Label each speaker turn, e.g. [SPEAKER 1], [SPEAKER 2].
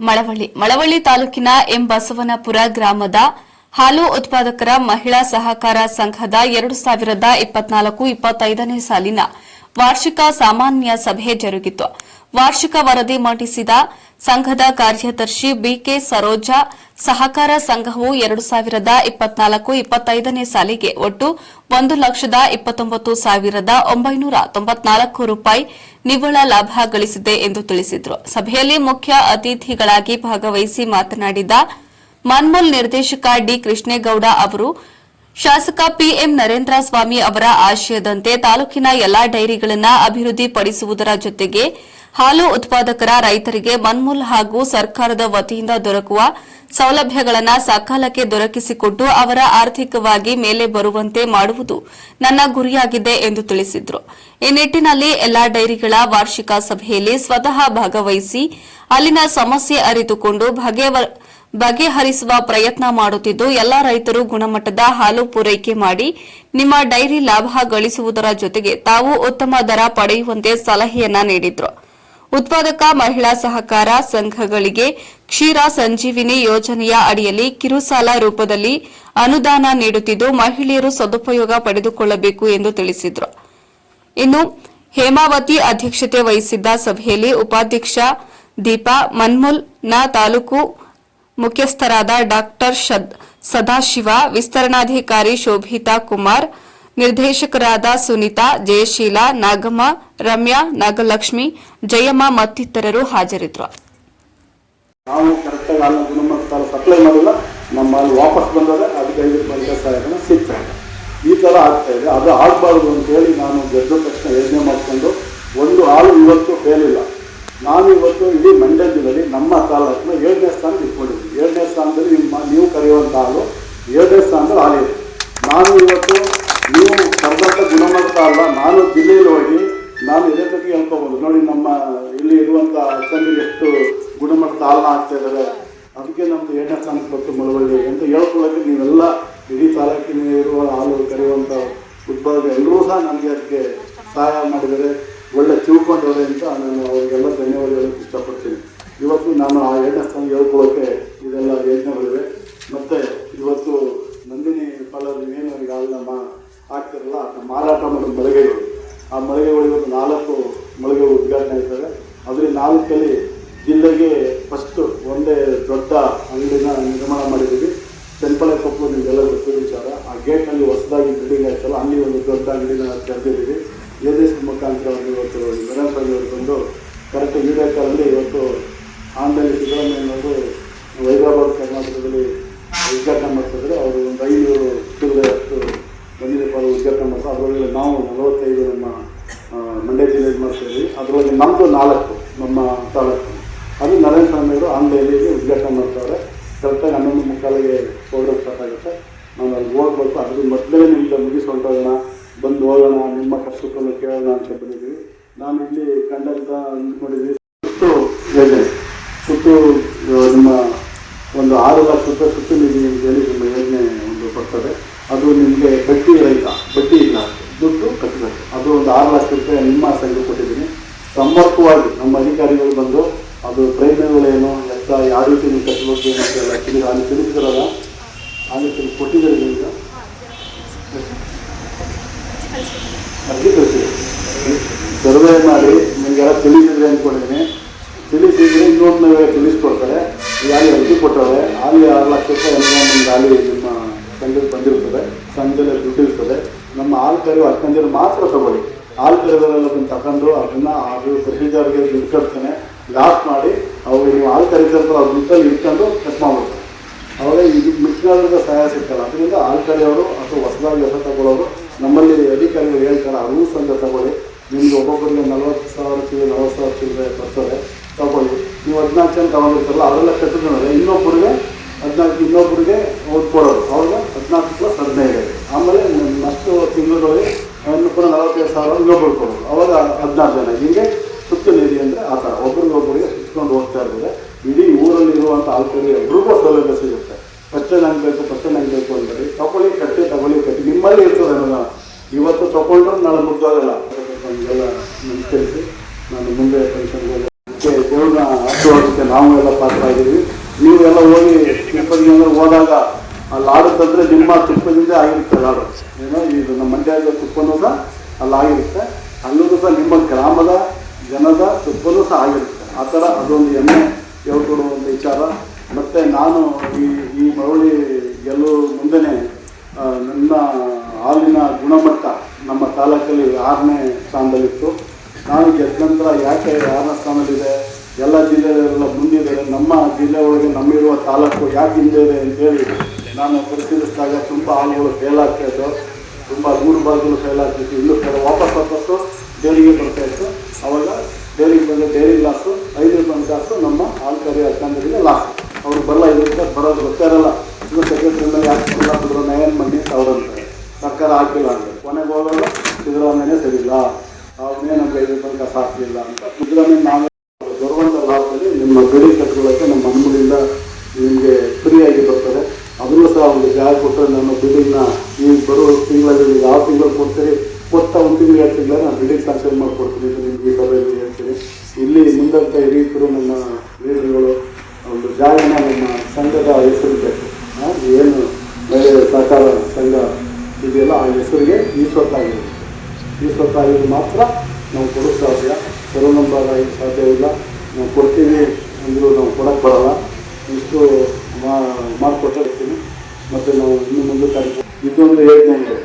[SPEAKER 1] ಮಳವಳ್ಳಿ. ಮಳವಳ್ಳಿ ತಾಲೂಕಿನ ಎಂ ಬಸವನಪುರ ಗ್ರಾಮದ ಹಾಲು ಉತ್ಪಾದಕರ ಮಹಿಳಾ ಸಹಕಾರ ಸಂಘದ ಎರಡು ಸಾವಿರದ ಇಪ್ಪತ್ನಾಲ್ಕು ಇಪ್ಪತ್ತೈದನೇ ಸಾಲಿನ ವಾರ್ಷಿಕ ಸಾಮಾನ್ಯ ಸಭೆ ಜರುಗಿತು. ವಾರ್ಷಿಕ ವರದಿ ಮಂಡಿಸಿದ ಸಂಘದ ಕಾರ್ಯದರ್ಶಿ ಬಿಕೆ ಸರೋಜಾ, ಸಹಕಾರ ಸಂಘವು ಎರಡು ಸಾವಿರದ ಇಪ್ಪತ್ನಾಲ್ಕು ಇಪ್ಪತ್ತೈದನೇ ಸಾಲಿಗೆ ಒಟ್ಟು ಒಂದು ಲಕ್ಷದ ಇಪ್ಪತ್ತೊಂಬತ್ತು ಸಾವಿರದ ಒಂಬೈನೂರ ತೊಂಬತ್ನಾಲ್ಕು ರೂಪಾಯಿ ನಿವ್ವಳ ಲಾಭ ಗಳಿಸಿದೆ ಎಂದು ತಿಳಿಸಿದರು. ಸಭೆಯಲ್ಲಿ ಮುಖ್ಯ ಅತಿಥಿಗಳಾಗಿ ಭಾಗವಹಿಸಿ ಮಾತನಾಡಿದ ಮನ್ಮೂಲ್ ನಿರ್ದೇಶಕ ಡಿ ಕೃಷ್ಣೇಗೌಡ ಅವರು, ಶಾಸಕ ಪಿಎಂ ನರೇಂದ್ರ ಸ್ವಾಮಿ ಅವರ ಆಶಯದಂತೆ ತಾಲೂಕಿನ ಎಲ್ಲಾ ಡೈರಿಗಳನ್ನು ಅಭಿವೃದ್ಧಿಪಡಿಸುವುದರ ಜೊತೆಗೆ ಹಾಲು ಉತ್ಪಾದಕರ ರೈತರಿಗೆ ಮನ್ಮೂಲ್ ಹಾಗೂ ಸರ್ಕಾರದ ವತಿಯಿಂದ ದೊರಕುವ ಸೌಲಭ್ಯಗಳನ್ನು ಸಕಾಲಕ್ಕೆ ದೊರಕಿಸಿಕೊಟ್ಟು ಅವರ ಆರ್ಥಿಕವಾಗಿ ಮೇಲೆ ಬರುವಂತೆ ಮಾಡುವುದು ನನ್ನ ಗುರಿಯಾಗಿದೆ ಎಂದು ತಿಳಿಸಿದರು. ಈ ನಿಟ್ಟಿನಲ್ಲಿ ಎಲ್ಲಾ ಡೈರಿಗಳ ವಾರ್ಷಿಕ ಸಭೆಯಲ್ಲಿ ಸ್ವತಃ ಭಾಗವಹಿಸಿ ಅಲ್ಲಿನ ಸಮಸ್ಯೆ ಅರಿತುಕೊಂಡು ಬಗೆಹರಿಸುವ ಪ್ರಯತ್ನ ಮಾಡುತ್ತಿದ್ದು, ಎಲ್ಲಾ ರೈತರು ಗುಣಮಟ್ಟದ ಹಾಲು ಪೂರೈಕೆ ಮಾಡಿ ನಿಮ್ಮ ಡೈರಿ ಲಾಭ ಗಳಿಸುವುದರ ಜೊತೆಗೆ ತಾವು ಉತ್ತಮ ದರ ಪಡೆಯುವಂತೆ ಸಲಹೆಯನ್ನ ನೀಡಿದ್ರು. ಉತ್ಪಾದಕ ಮಹಿಳಾ ಸಹಕಾರ ಸಂಘಗಳಿಗೆ ಕ್ಷೀರ ಸಂಜೀವಿನಿ ಯೋಜನೆಯ ಅಡಿಯಲ್ಲಿ ಕಿರುಸಾಲ ರೂಪದಲ್ಲಿ ಅನುದಾನ ನೀಡುತ್ತಿದ್ದು ಮಹಿಳೆಯರು ಸದುಪಯೋಗ ಪಡೆದುಕೊಳ್ಳಬೇಕು ಎಂದು ತಿಳಿಸಿದರು. ಇನ್ನು ಹೇಮಾವತಿ ಅಧ್ಯಕ್ಷತೆ ವಹಿಸಿದ್ದ ಸಭೆಯಲ್ಲಿ ಉಪಾಧ್ಯಕ್ಷ ದೀಪಾ ಮನ್ಮುಲ್ನ ತಾಲೂಕು ಮುಖ್ಯಸ್ಥರಾದ ಶದ್- ಸದಾಶಿವ, ವಿಸ್ತರಣಾಧಿಕಾರಿ ಶೋಭಿತಾ ಕುಮಾರ್ ನಿರ್ದೇಶಕರಾದ ಸುನೀತಾ, ಜಯಶೀಲ, ನಾಗಮ್ಮ, ರಮ್ಯಾ, ನಾಗಲಕ್ಷ್ಮಿ, ಜಯಮ್ಮ ಮತ್ತಿತರರು ಹಾಜರಿದ್ದರು
[SPEAKER 2] ನಾವು ಕರೆಕ್ಟಾಗಿ ಗುಣಮಟ್ಟ ಸಪ್ಲೈ ಮಾಡಿಲ್ಲ ನಮ್ಮ ವಾಪಸ್ ಬಂದರೆ ಅದಕ್ಕೆ ಐದು ಇದೆ. ಈ ಥರ ಆಗ್ತಾ ಇದೆ. ಅದು ಆಗಬಾರ್ದು ಅಂತೇಳಿ ನಾನು ಗೆದ್ದ ತಕ್ಷಣ ಯೋಜನೆ ಮಾಡಿಕೊಂಡು ಒಂದು ಹಾಲು ಇವತ್ತು ಫೇಲ್ ಇಲ್ಲ. ನಾನು ಇವತ್ತು ಇಡೀ ಮಂಡ್ಯ ಜಿಲ್ಲೆಯಲ್ಲಿ ನಮ್ಮ ತಾಲೂಕಿನ ಏಳನೇ ಸ್ಥಾನ ಇಟ್ಕೊಂಡಿದ್ದೀನಿ. ಏಳನೇ ಸ್ಥಾನದಲ್ಲಿ ನಿಮ್ಮ ನೀವು ಕರೆಯುವಂಥ ಹಾಲು ಏಳನೇ ಸ್ಥಾನದಲ್ಲಿ ಹಾಲಿದೆ. ನಾನು ಇವತ್ತು ಅಲ್ಲ, ನಾನು ಜಿಲ್ಲೆಯಲ್ಲಿ ಹೋಗಿ ನಾನು ಇದೇ ಬಗ್ಗೆ ಹೇಳ್ಕೊಬೋದು. ನೋಡಿ, ನಮ್ಮ ಇಲ್ಲಿ ಇರುವಂಥ ಅಕ್ಕಂದಿಗೆ ಎಷ್ಟು ಗುಣಮಟ್ಟದ ಹಾಲನ್ನ ಹಾಕ್ತಾ ಇದ್ದಾರೆ. ಅದಕ್ಕೆ ನಮ್ಮದು ಎರಡನೇ ಸ್ಥಾನಕ್ಕೆ ಕೊಟ್ಟು ಮಳವಳ್ಳಿ ಅಂತ ಹೇಳ್ಕೊಳ್ಳೋಕೆ ನೀವೆಲ್ಲ ಇಡೀ ತಾಲೂಕಿನ ಇರುವ ಹಾಲು ಕರೆಯುವಂಥ ಉದ್ಭವ ಎಲ್ಲರೂ ಸಹ ನನಗೆ ಅದಕ್ಕೆ ಸಹಾಯ ಮಾಡಿದರೆ ಒಳ್ಳೆ ತಿಳ್ಕೊಂಡವ್ರೆ ಅಂತ ನಾನು ಅವರಿಗೆಲ್ಲ ಧನ್ಯವಾದ ಹೇಳೋಕ್ಕೆ ಇಷ್ಟಪಡ್ತೀನಿ. ಇವತ್ತು ನಾನು ಆ ಎಣ್ಣೆ ಸ್ಥಾನ ಹೇಳ್ಕೊಳ್ಳೋಕೆ ಇದೆಲ್ಲ ಯೋಜನೆಗಳಿವೆ. ಮತ್ತು ಇವತ್ತು ನಂದಿನಿ ಪಾಲರ್ ಏನು ಈಗ ಹಾಲನ್ನ ಮಾ ಹಾಕ್ತಿರಲ್ಲ ಅದನ್ನ ಮಾರಾಟ ಮಾಡೋ ಮಳಿಗೆಗಳು. ಆ ಮಳಿಗೆಗಳು ಇವತ್ತು ನಾಲ್ಕು ಮಳಿಗೆಗಳು ಉದ್ಘಾಟನೆ ಆಗ್ತವೆ. ಅದರಲ್ಲಿ ನಾಲ್ಕಲ್ಲಿ ಜಿಲ್ಲೆಗೆ ಫಸ್ಟು ಒಂದೇ ದೊಡ್ಡ ಅಂಗಡಿನ ನಿರ್ಮಾಣ ಮಾಡಿದ್ದೀವಿ. ಚೆನ್ಪಳೆ ಕೊಪ್ಪು ನಿಮಗೆಲ್ಲ ಗೊತ್ತಿರೋ ವಿಚಾರ. ಆ ಗೇಟ್ನಲ್ಲಿ ಹೊಸದಾಗಿ ಬಿಲ್ಡಿಂಗ್ ಆಯ್ತಲ್ಲ, ಅಲ್ಲಿ ಒಂದು ದೊಡ್ಡ ಅಂಗಡಿನ ತೆರೆದಿದ್ದೀವಿ. ಎ ಎಸ್ ಮುಖಾಂತರ ಒಂದು ಇವತ್ತು ವೀರಸ್ವಾಮಿ ಅವರು ಬಂದು ಕರೆಕ್ಟ್ ವಿಡಿಯೋ ಕಾಲಲ್ಲಿ ಇವತ್ತು ಆನ್ಲೈನ್ ಅನ್ನೋದು ಹೈದರಾಬಾದ್ ಕರ್ನಾಟಕದಲ್ಲಿ ಉದ್ಘಾಟನೆ ಮಾಡ್ತಿದ್ರೆ ಅವರು ಒಂದು ಐದು ಚಿಲ್ಲರೆ ಪರ ಉದ್ಘಾಟನೆ ಮಾಡ್ತಾರೆ. ಅದರಲ್ಲಿ ನಾವು ನಲವತ್ತೈದು ನಮ್ಮ ಮಂಡ್ಯ ಜಿಲ್ಲೆಯಲ್ಲಿ ಮಾಡ್ತೀವಿ ಅದರಲ್ಲಿ ನಮ್ಮದು ನಾಲ್ಕು, ನಮ್ಮ ತಾಲೂಕು. ಅದು ನರೇಂದ್ರ ಸ್ವಾಮಿ ಅವರು ಆನ್ಲೈನಲ್ಲಿ ಉದ್ಘಾಟನೆ ಮಾಡ್ತಾರೆ. ಕರೆಕ್ಟಾಗಿ ಹನ್ನೊಂದು ಮುಕ್ಕಾಲಿಗೆ ಸ್ಟಾರ್ಟ್ ಆಗುತ್ತೆ. ನಾವು ಅಲ್ಲಿ ಹೋಗ್ಬೇಕು. ಅದ್ರ ಮೊದಲೇ ನಿಮ್ಗೆ ಮುಗಿಸ್ಕೊಂಡೋಗೋಣ. ಬಂದು ಹೋಗೋಣ. ನಿಮ್ಮ ಕಷ್ಟವನ್ನು ಕೇಳೋಣ ಅಂತ ಬಂದಿದ್ದೀವಿ. ನಾನು ಇಲ್ಲಿ ಕಂಡಂತ ಅಂದ್ಕೊಂಡಿದ್ವಿ ಸುತ್ತು ಯೋಜನೆ ಸುತ್ತು ನಿಮ್ಮ ಒಂದು ಆರು ಲಕ್ಷ ಸುತ್ತು ನಿಧಿ ಅಂತೇಳಿ ನಿಮ್ಮ ಯೋಜನೆ ಒಂದು ಬರ್ತದೆ ಅದು ನಿಮಗೆ ಬಡ್ಡಿ ರಹಿತ ಬಡ್ಡಿ ಇಲ್ಲ ದುಡ್ಡು ಕಟ್ಟಬೇಕು ಅದು ಒಂದು ಆರು ಲಕ್ಷ ಸಂಘ ಕೊಟ್ಟಿದ್ದೀನಿ ಸಮರ್ಪಕವಾಗಿ ನಮ್ಮ ಅಧಿಕಾರಿಗಳು ಬಂದು ಅದು ಪ್ರಯತ್ನಗಳೇನು ಎತ್ತ ಯಾವ ರೀತಿ ನೀವು ಕಟ್ಟಬೇಕು ಅಂತೆಲ್ಲ ತಿಳಿದು, ಅಲ್ಲಿ ತಿಳಿಸಿದ್ರಲ್ಲ ಅಲ್ಲಿ ತಿಳಿ ಕೊಟ್ಟಿದ್ದಾರೆ ಈಗ ಅರ್ಜಿ ಕಳಿಸಿದೆ ಸರ್ವೆ ಮಾಡಿ ನಿಮಗೆಲ್ಲ ತಿಳಿಸಿದ್ರೆ ಅಂದ್ಕೊಂಡಿದ್ದೀನಿ. ತಿಳಿಸಿದ್ರೆ ಇನ್ನೊಂದು ತಿಳಿಸ್ಕೊಡ್ತಾರೆ. ಯಾರಿಗೆ ಅರ್ಜಿ ಕೊಟ್ಟವ್ರೆ ಅಲ್ಲಿ ಆರು ಲಕ್ಷ ರೂಪಾಯಿ ಒಂದು ನಿಮ್ಗೆ ಅಲ್ಲಿ ನಿಮ್ಮ ಸಂಘಕ್ಕೆ ಬಂದಿರ್ತದೆ. ಸಂಘದಲ್ಲಿ ದುಡ್ಡಿರ್ತದೆ ನಮ್ಮ ಹಾಲು ಕರೆಯುವ ಅಕ್ಕಂದಿರು ಮಾತ್ರ ತಗೊಳ್ಳಿ. ಹಾಲು ಕರೆದವರೆಲ್ಲ ಅದನ್ನು ತಗೊಂಡು ಅದನ್ನು ಅದು ಪ್ರತಿಜಾರಿಗೆ ಕಟ್ತಾನೆ ಲಾಸ್ ಮಾಡಿ ಅವ್ರು ಹಾಲು ಕರೀತಿರ್ತಾರೆ ಅದ್ರ ಮುಖದಲ್ಲಿ ಇಟ್ಕೊಂಡು ಕಟ್ ಮಾಡ್ಬಿಡ್ತಾರೆ. ಅವಾಗ ಇದು ಮಿಕ್ಕಿನಾದ್ರಿಂದ ಸಹಾಯ ಸಿಗ್ತಲ್ಲ. ಅದರಿಂದ ಹಾಲು ಕರೆಯೋರು ಅಥವಾ ಹೊಸದಾಗಿ ಹೊಸ ತಗೊಳ್ಳೋರು ನಮ್ಮಲ್ಲಿ ಅಧಿಕಾರಿಗಳು ಹೇಳ್ತಾರೆ, ಆ ಅಂತ ತಗೊಳ್ಳಿ. ನಿಮ್ಗೆ ಒಬ್ಬೊಬ್ಬರಿಗೆ ನಲ್ವತ್ತು ಸಾವಿರ ಚಿಲ್ಲರೆ ನಲ್ವತ್ತು ಸಾವಿರ ಚಿಲ್ಲರೆ ಬರ್ತದೆ, ತಗೊಳ್ಳಿ. ನೀವು ಹದಿನಾಲ್ಕು ಜನ ತಗೊಂಡಿರ್ತಾರಲ್ಲ, ಅದೆಲ್ಲ ಕಟ್ಟಿದ್ರೆ ಇನ್ನೊಬ್ಬರಿಗೆ ಹದಿನಾಲ್ಕು, ಇನ್ನೊಬ್ಬರಿಗೆ ಅವ್ರು ಕೊಡೋದು. ಅವಾಗ ಹದಿನಾಲ್ಕು ಪ್ಲಸ್ ಹದಿನೈದು. ಆಮೇಲೆ ನಲವತ್ತೈದು ಸಾವಿರ ಇನ್ನೊಬ್ಬರು ಕೊಡೋದು ಅವಾಗ ಹದಿನಾರು ಜನ. ಹೀಗೆ ಸುತ್ತು ನಿಧಿ ಅಂದರೆ ಆ ಥರ. ಒಬ್ರಿಗೊಬ್ಬರಿಗೆ ಸುತ್ಕೊಂಡು ಹೋಗ್ತಾ ಇರ್ತದೆ ಇಡೀ ಊರಲ್ಲಿ ಇರುವಂಥ ಆಲ್ಕಡಿ ಎಲ್ರಿಗೂ ಸೌಲಭ್ಯ ಸಿಗುತ್ತೆ. ಫಸ್ಟ್ ನಂಗೆ ಬೇಕು ಫಸ್ಟ್ ನಂಗೆ ಬೇಕು ಅಂದರೆ ತಗೊಳ್ಳಿ, ಕಟ್ಟಿ ತಗೊಳ್ಳಿ, ಕಟ್ಟಿ. ನಿಮ್ಮಲ್ಲಿ ಇರ್ತದೆ ನನ್ನ. ಇವತ್ತು ತಗೊಂಡ್ರೆ ನಾಳೆ ಮುಗ್ದೋಗಲ್ಲ. ನಮಗೆಲ್ಲ ನಮಸ್ಕರಿಸಿ. ನಾನು ಮುಂದೆ ಪರೀಕ್ಷೆಗೆ ದೇವ್ರನ್ನ ಆಶೀರ್ವಾದಕ್ಕೆ ನಾವು ಎಲ್ಲ ಪಾತ್ರ ಆಗಿದ್ದೀವಿ. ನೀವೆಲ್ಲ ಹೋಗಿ ತಿರುಪತಿ ಅಂದ್ರೆ ಹೋದಾಗ ಅಲ್ಲಿ ಆಡುತ್ತಂದ್ರೆ ನಿಮ್ಮ ತುಪ್ಪದಿಂದ ಆಗಿರುತ್ತೆ ಲಾಡು. ಏನೋ ಇದು ನಮ್ಮ ಮಂಡ್ಯದ ತುಪ್ಪನೂ ಸಹ ಅಲ್ಲಿ ಆಗಿರುತ್ತೆ. ಅಲ್ಲೂ ಸಹ ನಿಮ್ಮ ಗ್ರಾಮದ ಜನದ ಸುತ್ತಲೂ ಸಹ ಆಗಿರುತ್ತೆ. ಆ ಥರ ಅದೊಂದು ಹೆಣ್ಣೆ ಹೇಳ್ಕೊಡುವ ಒಂದು ವಿಚಾರ. ಮತ್ತು ನಾನು ಈ ಈ ಮರಳಿ ಗೆಲ್ಲೋ ಮುಂದೆನೇ ನನ್ನ ಹಾಲಿನ ಗುಣಮಟ್ಟ ನಮ್ಮ ತಾಲೂಕಲ್ಲಿ ಆರನೇ ಸ್ಥಾನದಲ್ಲಿತ್ತು. ನಾನು ಗೆದ್ದ ಯಾಕೆ ಆರನೇ ಸ್ಥಾನದಲ್ಲಿದೆ? ಎಲ್ಲ ಜಿಲ್ಲೆಗಳೆಲ್ಲ ಮುಂದಿದೆ. ನಮ್ಮ ಜಿಲ್ಲೆ ಒಳಗೆ ನಮ್ಮಿರುವ ತಾಲೂಕು ಯಾಕೆ ಹಿಂದೆ ಇದೆ ಅಂತೇಳಿ ನಾನು ಪರಿಶೀಲಿಸಿದಾಗ ತುಂಬ ಹಾಲುಗಳು ಫೇಲ್ ಆಗ್ತಾ ಇತ್ತು ತುಂಬ ಮೂರು ಬಾಗಿಲು ಫೇಲ್ ಆಗ್ತಿತ್ತು. ಇನ್ನು ಫೇಲ್ ವಾಪಸ್ ವಾಪಸ್ಸು ಡೈರಿಗೆ ಬರ್ತಾ ಇತ್ತು. ಅವಾಗ ಡೈರಿಗೆ ಬಂದ ಡೈರಿ ಲಾಸು ಐದು ಬಂದ ಕಾಸು ನಮ್ಮ ಆಲ್ಕರಿ ಕರಿ ಅಕ್ಕಂದರಿಗೆ ಲಾಸ್ ಅವ್ರು ಬರಲ್ಲ ಇದಕ್ಕೆ ಬರೋದು ಗೊತ್ತಿರಲ್ಲ ಇನ್ನು ಸೆಕ್ರೆಟರಿ ಮೇಲೆ ಯಾಕೆ ಬರಲ್ಲ, ಬಿಡೋ, ನಯನ್ ಮಂದಿ ಅವ್ರಂತಾರೆ ಸರ್ಕಾರ ಹಾಕಿಲ್ಲ ಅಂದರೆ. ಕೊನೆಗೆ ಹೋಗೋಲ್ಲ ಸಿದ್ದರಾಮಯ್ಯನೇ ಸರಿಯಿಲ್ಲ. ಅವನೇ ನಮ್ಗೆ ಐದು ತನಕ ಸಾಕಿಲ್ಲ ಅಂತ. ಸಿದ್ದರಾಮಯ್ಯ ನಾವು ಬರುವಂಥ ಲಾಭದಲ್ಲಿ ನಿಮ್ಮ ಗಡಿ ಕಟ್ಕೊಳ್ಳೋಕ್ಕೆ ನಮ್ಮ ಹನುಮದಿಂದ ನಿಮಗೆ ಫ್ರೀಯಾಗಿ ಬರ್ತದೆ ಅದನ್ನು ಸಹ ಒಂದು ಜಾಗ ಕೊಟ್ಟರೆ ನಾನು ಬಿಲ್ಡಿಂಗ್ನ ನೀವು ಬರೋ ತಿಂಗಳಲ್ಲಿ ಯಾವ ತಿಂಗಳು ಕೊಡ್ತೀರಿ ಕೊಟ್ಟ ಒಂದು ತಿಂಗಳು ಎರಡು ತಿಂಗಳ ನಾನು ಬಿಲ್ಡಿಂಗ್ ಸ್ಯಾಂಕ್ಷನ್ ಮಾಡಿಕೊಡ್ತೀನಿ ಅಂತ ನಿಮಗೆ ಈ ಸಭೆಯಲ್ಲಿ ಹೇಳ್ತೀನಿ. ಇಲ್ಲಿ ಮುಂದಂತ ಹಿರಿಯರು ನನ್ನ ಲೀಡರ್ಗಳು ಒಂದು ಜಾಗನ ನಮ್ಮ ಸಂಘದ ಹೆಸರಿಗೆ ಏನು ಮಹಿಳೆಯರ ಸಹಕಾರ ಸಂಘ ಇದೆಯಲ್ಲ, ಆ ಹೆಸರಿಗೆ ಈ ಸ್ವತ್ತಾಗಿದೆ. ಈ ಮಾತ್ರ ನಾವು ಕೊಡೋಕ್ಕೆ ಸಾಧ್ಯ. ಆಗಿ ಸಾಧ್ಯವಿಲ್ಲ. ನಾವು ಕೊಡ್ತೀವಿ ಅಂದರೂ ನಾವು ಕೊಡೋಕ್ಕೆ ಬರಲ್ಲ. ಇಷ್ಟು ಮಾ ಮಾಡಿಕೊಟ್ಟೆ ಇರ್ತೀನಿ ಮತ್ತು ನಾವು ಇನ್ನು ಮುಂದೆ ತರಬೇಕು ಇದೊಂದು ಯೋಜನೆ ಇದೆ